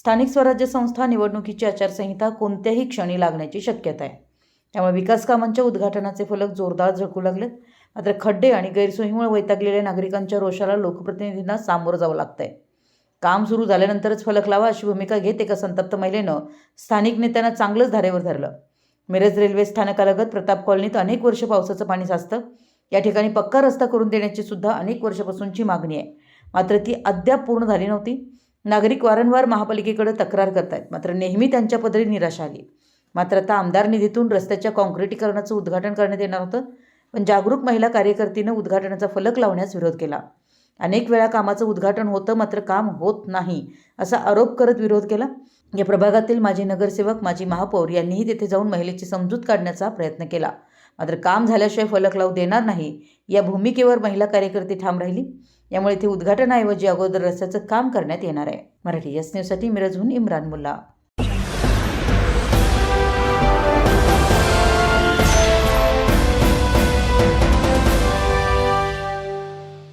स्थानिक स्वराज्य संस्था निवडणुकीची आचारसंहिता कोणत्याही क्षणी लागण्याची शक्यता आहे. त्यामुळे विकास कामांच्या उद्घाटनाचे फलक जोरदार झळकू लागलेत मात्र खड्डे आणि गैरसोयीमुळे वैतागलेल्या नागरिकांच्या रोषाला लोकप्रतिनिधींना सामोरं जावं लागतंय. काम सुरू झाल्यानंतरच फलक लावा अशी भूमिका घेत एका संतप्त महिलेनं स्थानिक नेत्यांना चांगलंच धारेवर धरलं. मिरज रेल्वे स्थानकालगत प्रताप कॉलनीत अनेक वर्ष पावसाचं पाणी साचतं. या ठिकाणी पक्का रस्ता करून देण्याची सुद्धा अनेक वर्षापासूनची मागणी आहे. मात्र ती अद्याप पूर्ण झाली नव्हती. नागरिक वारंवार महापालिकेकडे तक्रार करतायत. मात्र नेहमी त्यांच्या पदरी निराशा आली. मात्र आता आमदार निधीतून रस्त्याच्या काँक्रिटीकरणाचं उद्घाटन करण्यात येणार होतं. पण जागरूक महिला कार्यकर्तीनं उद्घाटनाचा फलक लावण्यास विरोध केला. अनेक वेळा कामाचं उद्घाटन होतं मात्र काम होत नाही असा आरोप करत विरोध केला. या प्रभागातील माजी नगरसेवक माजी महापौर यांनीही तिथे जाऊन महिलेची समजूत काढण्याचा प्रयत्न केला. मात्र काम झाल्याशिवाय फलक लावू देणार नाही. या भूमिकेवर महिला कार्यकर्ती ठाम राहिली. यामुळे इथे उद्घाटनाऐवजी अगोदर रस्त्याचं काम करण्यात येणार आहे. मराठी एस न्यूजसाठी मिरजहून इम्रान मुल्ला.